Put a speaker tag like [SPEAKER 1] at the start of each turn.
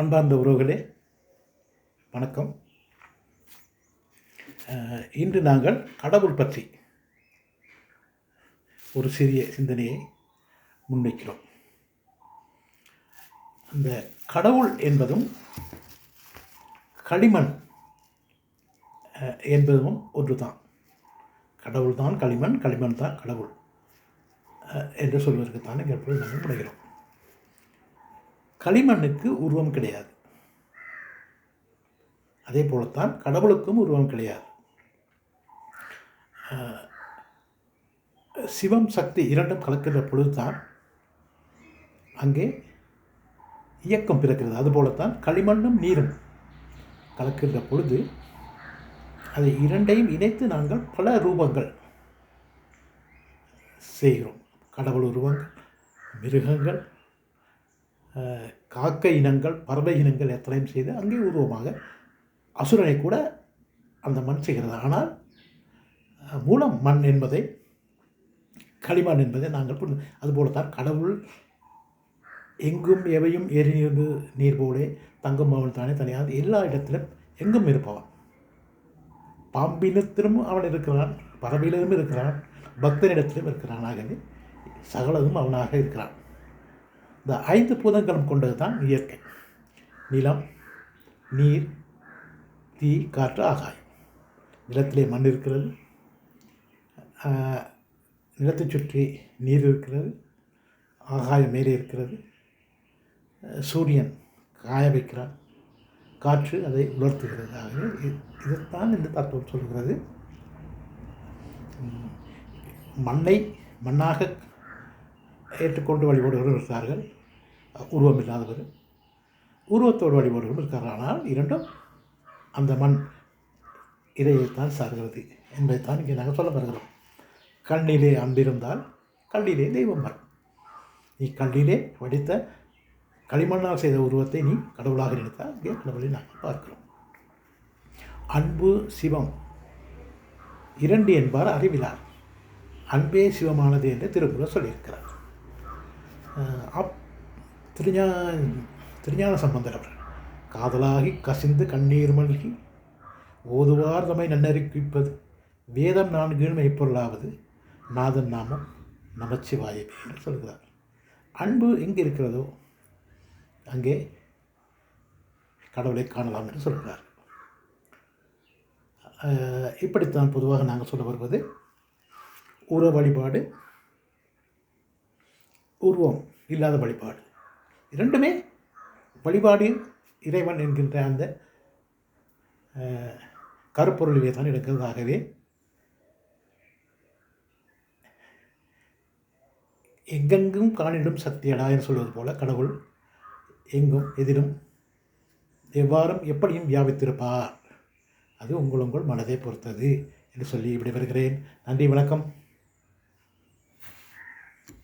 [SPEAKER 1] அன்பார்ந்த உறவுகளே வணக்கம். இன்று நாங்கள் கடவுள் பற்றி ஒரு சிறிய சிந்தனையை முன்வைக்கிறோம். அந்த கடவுள் என்பதும் களிமண் என்பதும் என்பதும் ஒன்றுதான். கடவுள் தான் களிமண் களிமண் தான் கடவுள் என்று சொல்வதற்குத்தான் எப்பொழுது நாங்கள் முனைகிறோம் களிமண்ணுக்கு உருவம் கிடையாது. அதே போலத்தான் கடவுளுக்கும் உருவம் கிடையாது. சிவம் சக்தி இரண்டும் கலக்கின்ற பொழுதுதான் அங்கே இயக்கம் பிறக்கிறது. அதுபோலத்தான் களிமண்ணும் நீரும் கலக்கின்ற பொழுது அதை இரண்டையும் இணைத்து நாங்கள் பல ரூபங்கள் செய்கிறோம். கடவுள் உருவங்கள் மிருகங்கள் காக்கை இனங்கள் பறவை இனங்கள் எத்தனையும் செய்து அங்கே உருவமாக அசுரனை கூட அந்த மண் செய்கிறது. ஆனால் மூலம் மண் என்பதை களிமண் என்பதை நாங்கள் புரிந்து அதுபோலத்தான் கடவுள் எங்கும் எவையும் எரிநீர் நீர் போலே தங்கும் அவன் தானே தனியாக எல்லா இடத்திலும் எங்கும் இருப்பவன். பாம்பினத்திலும் அவன் இருக்கிறான் பறவையிலும் இருக்கிறான் பக்தனிடத்திலும் இருக்கிறான். ஆகவே சகலதும் அவனாக இருக்கிறான். இந்த ஐந்து பூதங்களும் கொண்டது தான் இயற்கை. நிலம் நீர் தீ காற்று ஆகாயம். நிலத்திலே மண் இருக்கிறது. நிலத்தை சுற்றி நீர் இருக்கிறது. ஆகாயம் மேலே இருக்கிறது. சூரியன் காய வைக்கிறான் காற்று அதை உலர்த்துகிறது. ஆகவே இது- இதைத்தான் இந்த தத்துவம் சொல்கிறது. மண்ணை மண்ணாக ஏற்றுக்கொண்டு வழிபடுகிறவர்கள் இருக்கிறார்கள் உருவம் இல்லாதவர் உருவத்தோடு வழிபடுவர்கள் இருக்கிறார்கள் ஆனால் இரண்டும் அந்த மண் இதையைத்தான் சார்கிறது என்பதைத்தான் இங்கே நாங்கள் சொல்ல வருகிறோம். கண்ணிலே அன்பிருந்தால் கல்லிலே தெய்வம் வரும். நீ கல்லிலே வடித்த களிமண்ணால் செய்த உருவத்தை நீ கடவுளாக நினைத்தால் இங்கே கடவுளை நாங்கள் பார்க்கிறோம். அன்பு சிவம். இரண்டு என்பார் அறிவிலார். அன்பே சிவமானது என்று திருக்குறள் சொல்லியிருக்கிறார். அப் திருஞா திருஞான சம்பந்தர் அவர் காதலாகி கசிந்து கண்ணீர் மல்கி ஓதுவார் தம்மை நன்னறிவிப்பது வேதம் நான்கு மெய்ப்பொருளாவது நாதன் நாமம் நமச்சிவாயமே என்று சொல்கிறார் அன்பு எங்கே இருக்கிறதோ அங்கே கடவுளை காணலாம் என்று சொல்கிறார் இப்படித்தான் பொதுவாக நாங்கள் சொல்ல வருவது உற வழிபாடு உருவம் இல்லாத வழிபாடு. இரண்டுமே வழிபாடு இறைவன் என்கின்ற அந்த கருப்பொருளிலே தான் இருக்கிறதாகவே எங்கெங்கும் காணிடும் சக்தியடா என்று சொல்வது போல கடவுள் எங்கும் எதிலும் எவ்வாறும் எப்படியும் வியாபித்திருப்பார். அது உங்கள் உங்கள் மனதை பொறுத்தது என்று சொல்லி விடைபெறுகிறேன். நன்றி வணக்கம்.